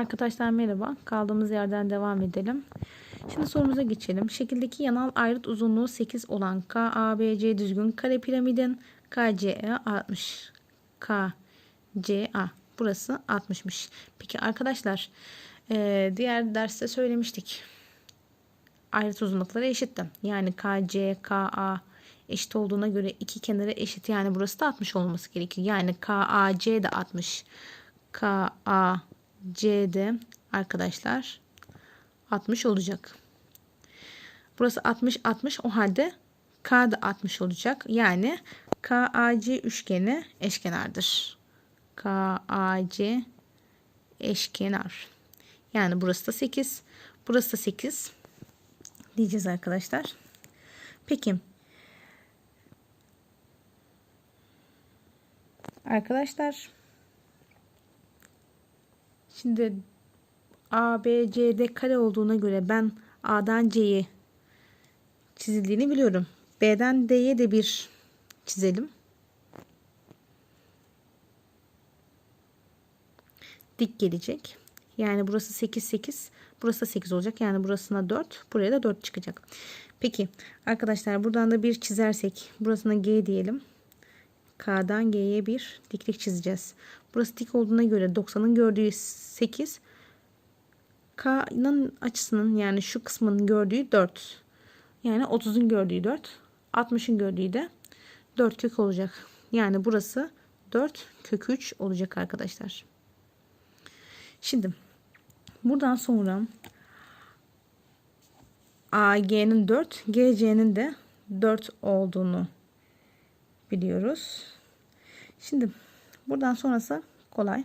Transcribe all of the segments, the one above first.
Arkadaşlar merhaba. Kaldığımız yerden devam edelim. Şimdi sorumuza geçelim. Şekildeki yanal ayrıt uzunluğu 8 olan KABC düzgün kare piramidin KCE 60. KCA. Burası 60'mış. Peki arkadaşlar e, diğer derste söylemiştik. Ayrıt uzunlukları eşitti. Yani KC, KA eşit olduğuna göre iki kenarı eşit. Yani burası da 60 olması gerekiyor. Yani KAC de 60. KAC'de arkadaşlar 60 olacak. Burası 60 60 o halde K da 60 olacak. Yani KAC üçgeni eşkenardır. KAC eşkenar. Yani burası da 8. Burası da 8 diyeceğiz arkadaşlar. Peki. Arkadaşlar Şimdi A, B, C, D kare olduğuna göre ben A'dan C'ye çizildiğini biliyorum. B'den D'ye de bir çizelim. Dik gelecek. Yani burası 8 8. Burası da 8 olacak. Yani burasına 4. Buraya da 4 çıkacak. Peki arkadaşlar buradan da bir çizersek burasına G diyelim. K'dan G'ye bir diklik çizeceğiz. Burası dik olduğuna göre 90'ın gördüğü 8. K'nın açısının yani şu kısmının gördüğü 4. Yani 30'un gördüğü 4. 60'ın gördüğü de 4 kök olacak. Yani burası 4 kök 3 olacak arkadaşlar. Şimdi buradan sonra AG'nin 4, GC'nin de 4 olduğunu biliyoruz. Şimdi buradan sonrası kolay.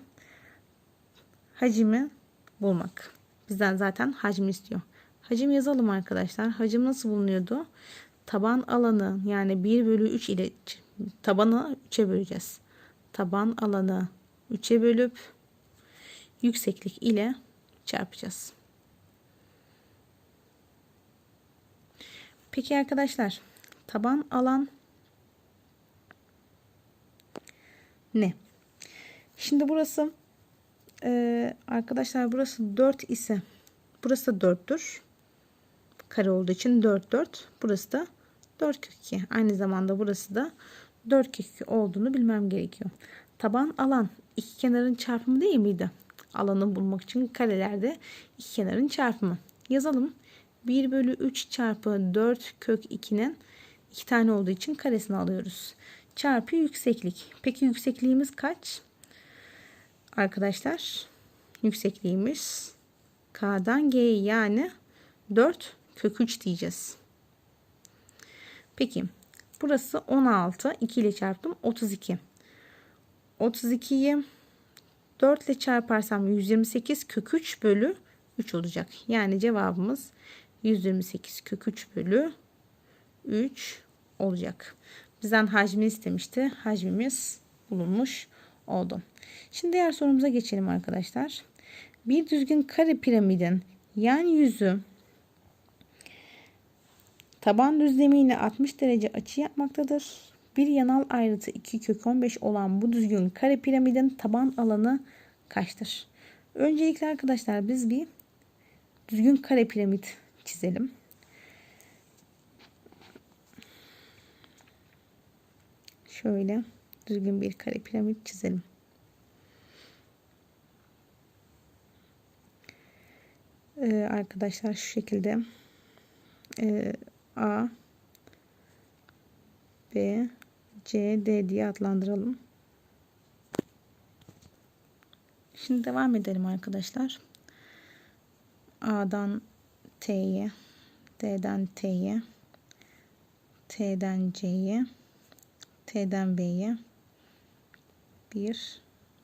Hacimi bulmak. Bizden zaten hacmi istiyor. Hacim yazalım arkadaşlar. Hacim nasıl bulunuyordu? Taban alanı yani 1 bölü 3 ile tabanı 3'e böleceğiz. Taban alanı 3'e bölüp yükseklik ile çarpacağız. Peki arkadaşlar taban alan ne? Şimdi burası e, arkadaşlar burası 4 ise burası da 4'tür. Kare olduğu için 4 4. Burası da 4 kök 2. Aynı zamanda burası da 4 kök 2 olduğunu bilmem gerekiyor. Taban alan iki kenarın çarpımı değil miydi? Alanı bulmak için karelerde iki kenarın çarpımı. Yazalım. 1 bölü 3 çarpı 4 kök 2'nin iki tane olduğu için karesini alıyoruz çarpı yükseklik. Peki yüksekliğimiz kaç? Arkadaşlar yüksekliğimiz K'dan G'ye yani 4 kök 3 diyeceğiz. Peki burası 16 2 ile çarptım 32. 32'yi 4 ile çarparsam 128 kök 3 bölü 3 olacak. Yani cevabımız 128 kök 3 bölü 3 olacak. Bizden hacmi istemişti. Hacmimiz bulunmuş oldu. Şimdi diğer sorumuza geçelim arkadaşlar. Bir düzgün kare piramidin yan yüzü taban düzlemiyle 60 derece açı yapmaktadır. Bir yanal ayrıtı 2 kök 15 olan bu düzgün kare piramidin taban alanı kaçtır? Öncelikle arkadaşlar biz bir düzgün kare piramit çizelim. şöyle düzgün bir kare piramit çizelim. Ee, arkadaşlar şu şekilde e, A B C D diye adlandıralım. Şimdi devam edelim arkadaşlar. A'dan T'ye, D'den T'ye, T'den C'ye, T'den B'ye. Bir.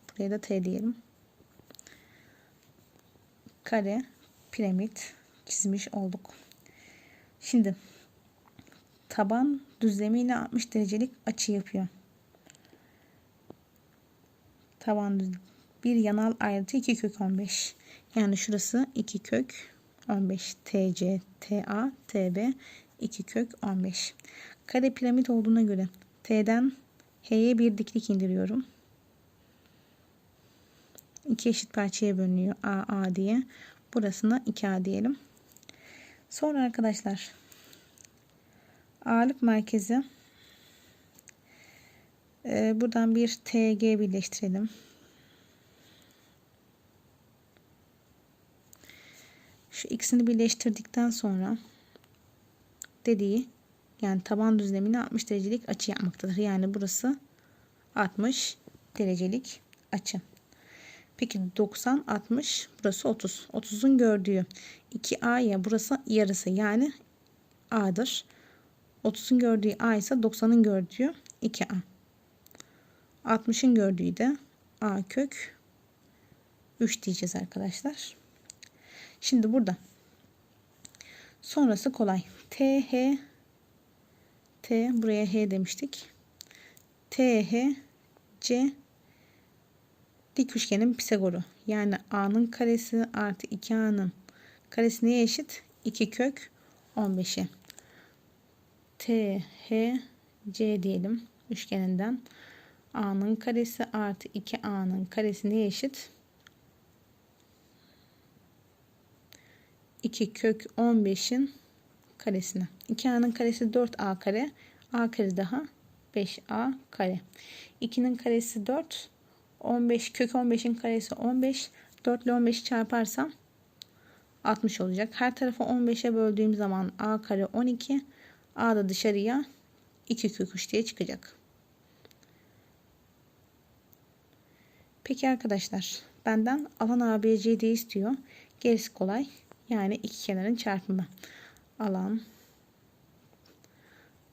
Buraya da T diyelim. Kare, piramit çizmiş olduk. Şimdi taban düzlemiyle 60 derecelik açı yapıyor. Taban bir yanal ayrıtı 2 kök 15. Yani şurası 2 kök 15. TC, TA, TB 2 kök 15. Kare piramit olduğuna göre T'den H'ye bir diklik indiriyorum. İki eşit parçaya bölünüyor A A diye. Burasına 2A diyelim. Sonra arkadaşlar ağırlık merkezi e, buradan bir TG birleştirelim. Şu ikisini birleştirdikten sonra dediği yani taban düzlemine 60 derecelik açı yapmaktadır. Yani burası 60 derecelik açı. Peki 90 60 burası 30. 30'un gördüğü 2A ya burası yarısı yani A'dır. 30'un gördüğü A ise 90'ın gördüğü 2A. 60'ın gördüğü de A kök 3 diyeceğiz arkadaşlar. Şimdi burada sonrası kolay. T, H, T buraya H demiştik. T, H, C dik üçgenin Pisagor'u. Yani A'nın karesi artı 2A'nın karesi neye eşit? 2 kök 15'e. T, H, C diyelim üçgeninden. A'nın karesi artı 2A'nın karesi neye eşit? 2 kök 15'in karesine. 2A'nın karesi 4A kare. A kare daha 5A kare. 2'nin karesi 4. 15 kök 15'in karesi 15. 4 ile 15'i çarparsam 60 olacak. Her tarafı 15'e böldüğüm zaman A kare 12. A da dışarıya 2 kök 3 diye çıkacak. Peki arkadaşlar benden alan ABCD istiyor. Gerisi kolay. Yani iki kenarın çarpımı. Alan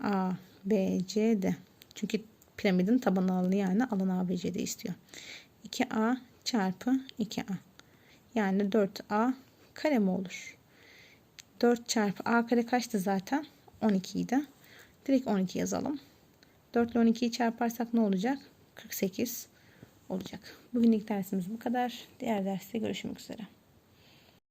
A, B, C, D. Çünkü piramidin taban alanı yani alan A, B, C, D istiyor. 2A çarpı 2A. Yani 4A kare mi olur? 4 çarpı A kare kaçtı zaten? 12 idi. Direkt 12 yazalım. 4 ile 12'yi çarparsak ne olacak? 48 olacak. Bugünlük dersimiz bu kadar. Diğer derste görüşmek üzere.